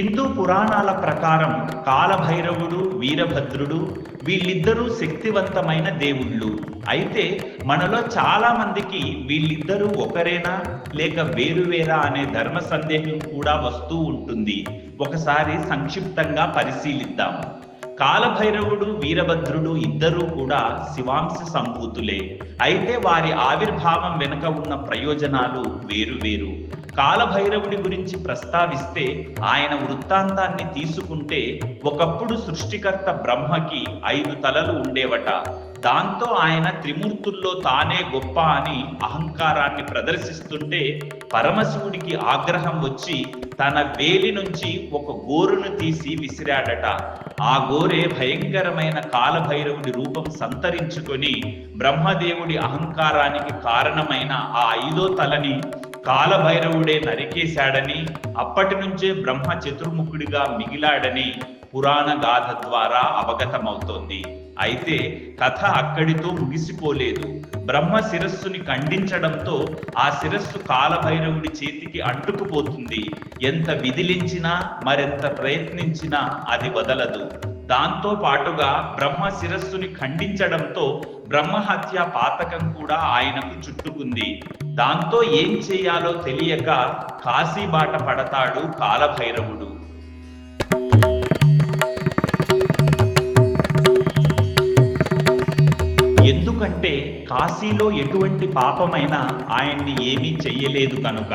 హిందూ పురాణాల ప్రకారం కాలభైరవుడు వీరభద్రుడు వీళ్ళిద్దరూ శక్తివంతమైన దేవుళ్ళు. అయితే మనలో చాలా మందికి వీళ్ళిద్దరూ ఒకరేనా? లేక వేరువేరా అనే ధర్మ సందేహం కూడా వస్తూ ఉంటుంది. ఒకసారి సంక్షిప్తంగా పరిశీలిద్దాం. కాలభైరవుడు వీరభద్రుడు ఇద్దరూ కూడా శివాంశ సంభూతులే. అయితే వారి ఆవిర్భావం వెనుక ఉన్న ప్రయోజనాలు వేరు వేరు. కాలభైరవుడి గురించి ప్రస్తావిస్తే ఆయన వృత్తాంతాన్ని తీసుకుంటే ఒకప్పుడు సృష్టికర్త బ్రహ్మకి ఐదు తలలు ఉండేవట. దాంతో ఆయన త్రిమూర్తుల్లో తానే గొప్ప అని అహంకారాన్ని ప్రదర్శిస్తుంటే పరమశివుడికి ఆగ్రహం వచ్చి తన వేలి నుంచి ఒక గోరును తీసి విసిరాడట. ఆ గోరే భయంకరమైన కాలభైరవుడి రూపం సంతరించుకొని బ్రహ్మదేవుడి అహంకారానికి కారణమైన ఆ ఐదో తలని కాలభైరవుడే నరికేశాడని అప్పటి నుంచే బ్రహ్మ చతుర్ముఖుడిగా మిగిలాడని పురాణ గాథ ద్వారా అవగతమవుతోంది. అయితే కథ అక్కడితో ముగిసిపోలేదు. బ్రహ్మ శిరస్సుని ఖండించడంతో ఆ శిరస్సు కాలభైరవుడి చేతికి అంటుకుపోతుంది. ఎంత విదిలించినా మరెంత ప్రయత్నించినా అది వదలదు. దాంతో పాటుగా బ్రహ్మ శిరస్సుని ఖండించడంతో బ్రహ్మహత్య పాతకం కూడా ఆయనకు చుట్టుకుంది. దాంతో ఏం చేయాలో తెలియక కాశీబాట పడతాడు కాలభైరవుడు. ఎందుకంటే కాశీలో ఎటువంటి పాపమైనా ఆయన్ని ఏమీ చెయ్యలేదు కనుక.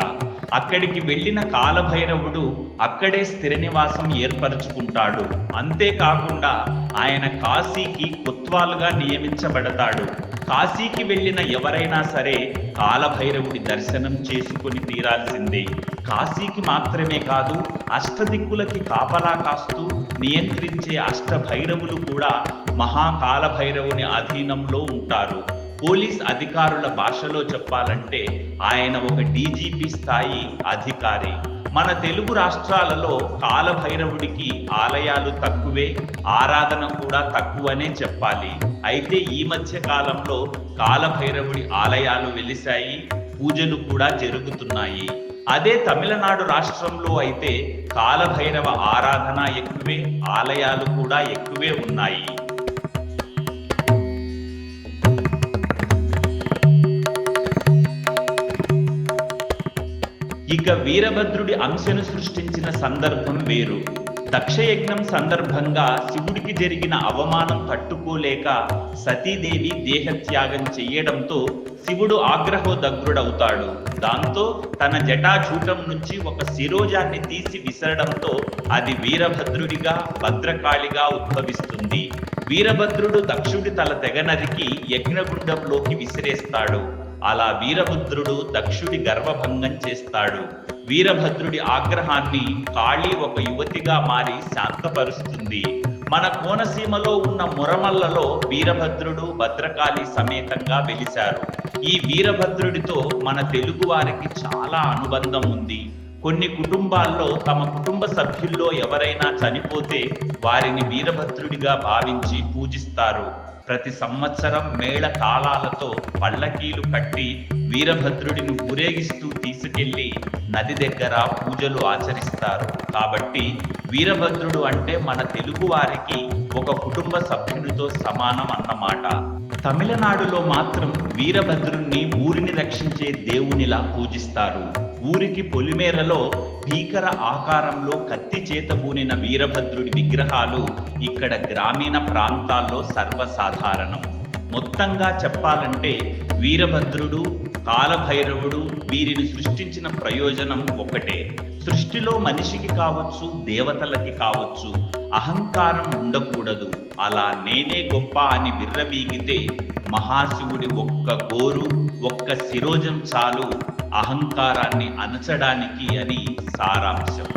అక్కడికి వెళ్ళిన కాలభైరవుడు అక్కడే స్థిర నివాసం ఏర్పరచుకుంటాడు. అంతేకాకుండా ఆయన కాశీకి కొత్వాలుగా నియమించబడతాడు. కాశీకి వెళ్ళిన ఎవరైనా సరే కాలభైరవుడి దర్శనం చేసుకొని తీరాల్సిందే. కాశీకి మాత్రమే కాదు అష్టదిక్కులకి కాపలా కాస్తూ నియంత్రించే అష్టభైరవులు కూడా మహాకాలభైరవుని అధీనంలో ఉంటారు. పోలీస్ అధికారుల భాషలో చెప్పాలంటే ఆయన ఒక డీజీపీ స్థాయి అధికారి. మన తెలుగు రాష్ట్రాలలో కాలభైరవుడికి ఆలయాలు తక్కువే ఆరాధన కూడా తక్కువనే చెప్పాలి. అయితే ఈ మధ్య కాలంలో కాలభైరవుడి ఆలయాలు వెలిశాయి పూజలు కూడా జరుగుతున్నాయి. అదే తమిళనాడు రాష్ట్రంలో అయితే కాలభైరవ ఆరాధన ఎక్కువే ఆలయాలు కూడా ఎక్కువే ఉన్నాయి. ఇక వీరభద్రుడి అంశను సృష్టించిన సందర్భం వేరు. దక్షయజ్ఞం సందర్భంగా శివుడికి జరిగిన అవమానం తట్టుకోలేక సతీదేవి దేహత్యాగం చెయ్యడంతో శివుడు ఆగ్రహోదగ్రుడవుతాడు. దాంతో తన జటాచూటం నుంచి ఒక శిరోజాన్ని తీసి విసరడంతో అది వీరభద్రుడిగా భద్రకాళిగా ఉద్భవిస్తుంది. వీరభద్రుడు దక్షుడి తల తెగ నరికి యజ్ఞగుండంలోకి విసిరేస్తాడు. అలా వీరభద్రుడు దక్షుడి గర్వభంగం చేస్తాడు. వీరభద్రుడి ఆగ్రహాన్ని కాళీ ఒక యువతిగా మారి శాంతపరుస్తుంది. మన కోనసీమలో ఉన్న మురమల్లలో వీరభద్రుడు భద్రకాళి సమేతంగా వెలిశారు. ఈ వీరభద్రుడితో మన తెలుగు వారికి చాలా అనుబంధం ఉంది. కొన్ని కుటుంబాల్లో తమ కుటుంబ సభ్యుల్లో ఎవరైనా చనిపోతే వారిని వీరభద్రుడిగా భావించి పూజిస్తారు. ప్రతి సంవత్సరం మేళ తాళాలతో పల్లకీలు కట్టి వీరభద్రుడిని ఊరేగిస్తూ తీసుకెళ్ళి నది దగ్గర పూజలు ఆచరిస్తారు. కాబట్టి వీరభద్రుడు అంటే మన తెలుగు వారికి ఒక కుటుంబ సభ్యునితో సమానం అన్నమాట. తమిళనాడులో మాత్రం వీరభద్రుణ్ణి ఊరిని రక్షించే దేవునిలా పూజిస్తారు. ఊరికి పొలిమేరలో భీకర ఆకారంలో కత్తి చేతబూనిన వీరభద్రుడి విగ్రహాలు ఇక్కడ గ్రామీణ ప్రాంతాల్లో సర్వసాధారణం. మొత్తంగా చెప్పాలంటే వీరభద్రుడు కాలభైరవుడు వీరిని సృష్టించిన ప్రయోజనం ఒకటే. సృష్టిలో మనిషికి కావచ్చు దేవతలకి కావచ్చు అహంకారం ఉండకూడదు. అలా నేనే గొప్ప అని విర్రవీగితే మహాశివుడి ఒక్క గోరు ఒక్క శిరోజం చాలు. అహంకారాన్ని అణచడానికి అని సారాంశం.